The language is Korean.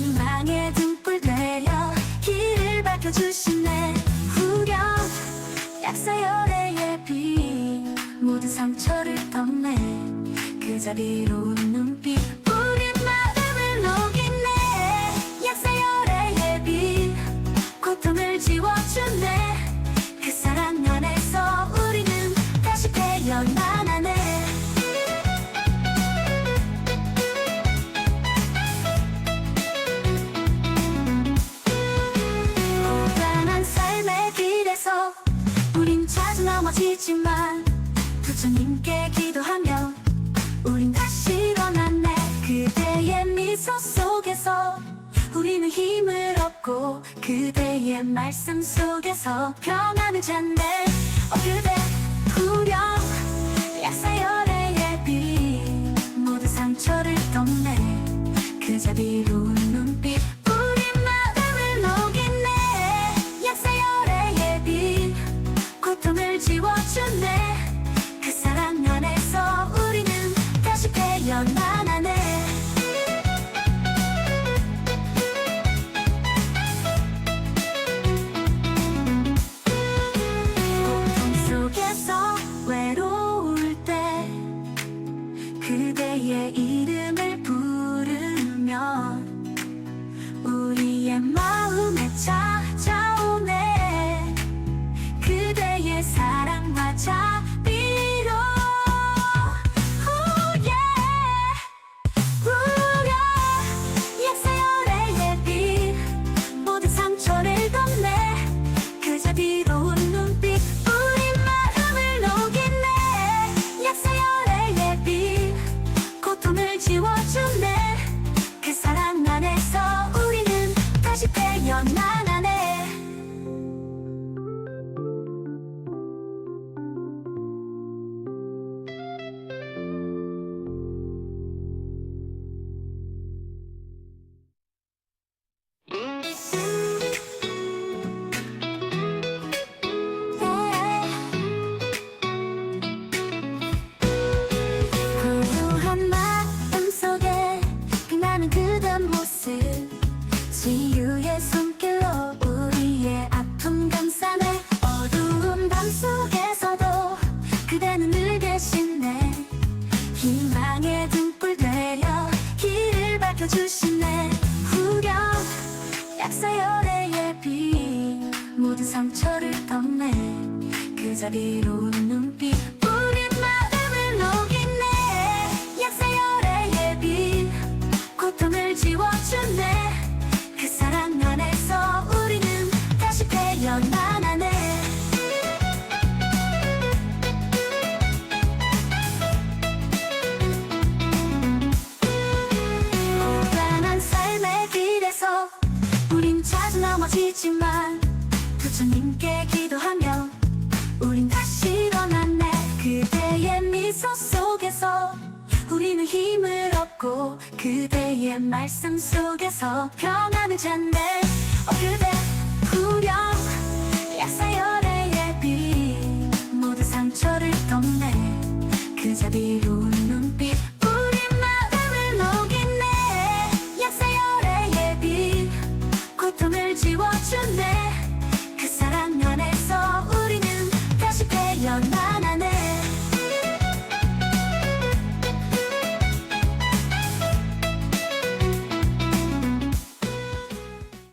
희망에 등불 내려 길을 밝혀주시네. 후렴 약사열의 빛 모든 상처를 덮네. 그 자리로 눈빛 말씀 속에서 평안을 찾네 어 그대 구령 약사열의 예비 모든 상처를 덮네 그 자비로 눈빛 우리 마음을 녹이네 약사열의 예비 고통을 지워주네 고통을 지워주네. 그 사랑 안에서 우리는 다시 태어나 늘 계시네. 희망의 등불 되려 길을 밝혀주시네. 후렴 약사열의 예비. 모든 상처를 덮네. 그 자비로운 눈빛. 우리 마음을 녹이네. 약사열의 예비. 고통을 지워주네. 그 사랑 안에서 우리는 다시 태어나네 넘어지지만 부처님께 기도하며 우린 다시 일어났네. 그대의 미소 속에서 우리는 힘을 얻고 그대의 말씀 속에서 평안을 찾네. 어 그대 구령 약사열